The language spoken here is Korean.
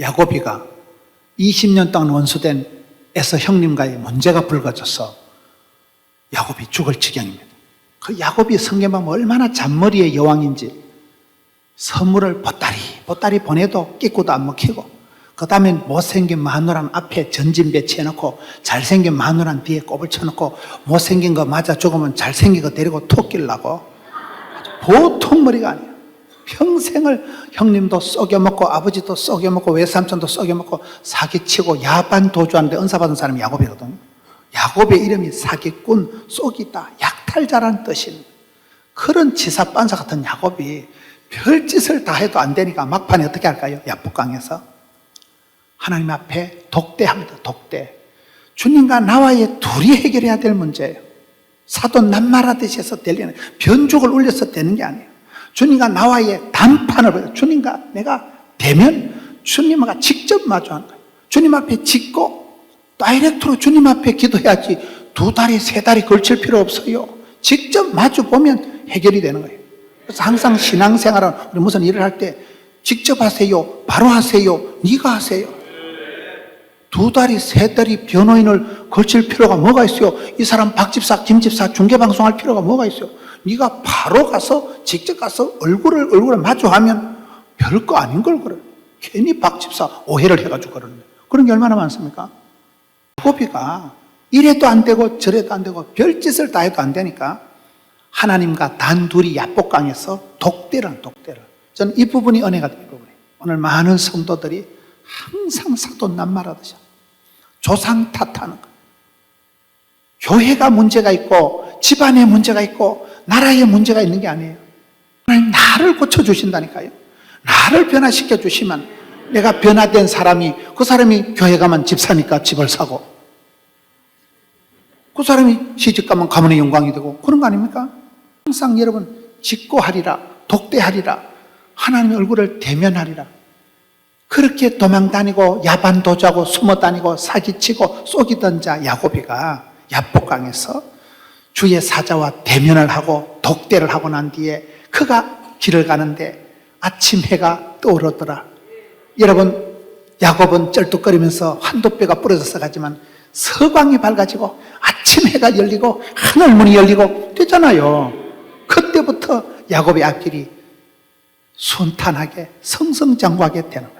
야고비가 20년 동안 원수된 에서 형님과의 문제가 불거져서 야곱이 죽을 지경입니다. 그 야곱이 성경만 얼마나 잔머리의 여왕인지 선물을 보따리 보따리 보내도 끼고도 안 먹히고 그 다음에 못생긴 마누란 앞에 전진 배치해놓고 잘생긴 마누란 뒤에 꼽을 쳐놓고 못생긴 거 맞아 죽으면 잘생긴 거 데리고 톡 끼려고 보통 머리가 아니에요. 평생을 형님도 썩여먹고 아버지도 썩여먹고 외삼촌도 썩여먹고 사기치고 야반 도주하는데 은사받은 사람이 야곱이거든요. 야곱의 이름이 사기꾼, 쏙이다, 약탈자라는 뜻입니다. 그런 지사 반사 같은 야곱이 별짓을 다 해도 안 되니까 막판에 어떻게 할까요? 야복강에서 하나님 앞에 독대합니다. 독대. 주님과 나와의 둘이 해결해야 될 문제예요. 사도 낱말하듯이 해서 될 일은 변죽을 울려서 되는 게 아니에요. 주님과 나와의 단판을 벌여. 주님과 내가 되면 주님과 직접 마주하는 거예요. 주님 앞에 짓고 다이렉트로 주님 앞에 기도해야지 두 다리 세 다리 걸칠 필요 없어요. 직접 마주 보면 해결이 되는 거예요. 그래서 항상 신앙생활은 우리 무슨 일을 할 때 직접 하세요. 바로 하세요. 네가 하세요. 두 다리 세 다리 변호인을 걸칠 필요가 뭐가 있어요? 이 사람 박집사 김집사 중계방송할 필요가 뭐가 있어요? 네가 바로 가서 직접 가서 얼굴을 얼굴을 마주하면 별거 아닌 걸 그래. 괜히 박 집사 오해를 해가지고 그러는 거예요. 그런 게 얼마나 많습니까? 야고비가 이래도 안 되고 저래도 안 되고 별짓을 다 해도 안 되니까 하나님과 단둘이 야복강에서 독대를 독대를 저는 이 부분이 은혜가 될 부분이에요. 오늘 많은 성도들이 항상 사도 낱말하듯이 조상 탓하는 거. 교회가 문제가 있고 집안에 문제가 있고 나라에 문제가 있는 게 아니에요. 하나님 나를 고쳐주신다니까요. 나를 변화시켜 주시면 내가 변화된 사람이 그 사람이 교회 가면 집 사니까 집을 사고 그 사람이 시집 가면 가문의 영광이 되고 그런 거 아닙니까? 항상 여러분 직고하리라 독대하리라 하나님의 얼굴을 대면하리라 그렇게 도망 다니고 야반 도주하고 숨어 다니고 사기치고 쏘기던 자 야고비가 야복강에서 주의 사자와 대면을 하고 독대를 하고 난 뒤에 그가 길을 가는데 아침 해가 떠오르더라. 여러분 야곱은 쩔뚝거리면서 한도 뼈가 부러져서 가지만 서광이 밝아지고 아침 해가 열리고 하늘 문이 열리고 되잖아요. 그때부터 야곱의 앞길이 순탄하게 성성장구하게 되는 거예요.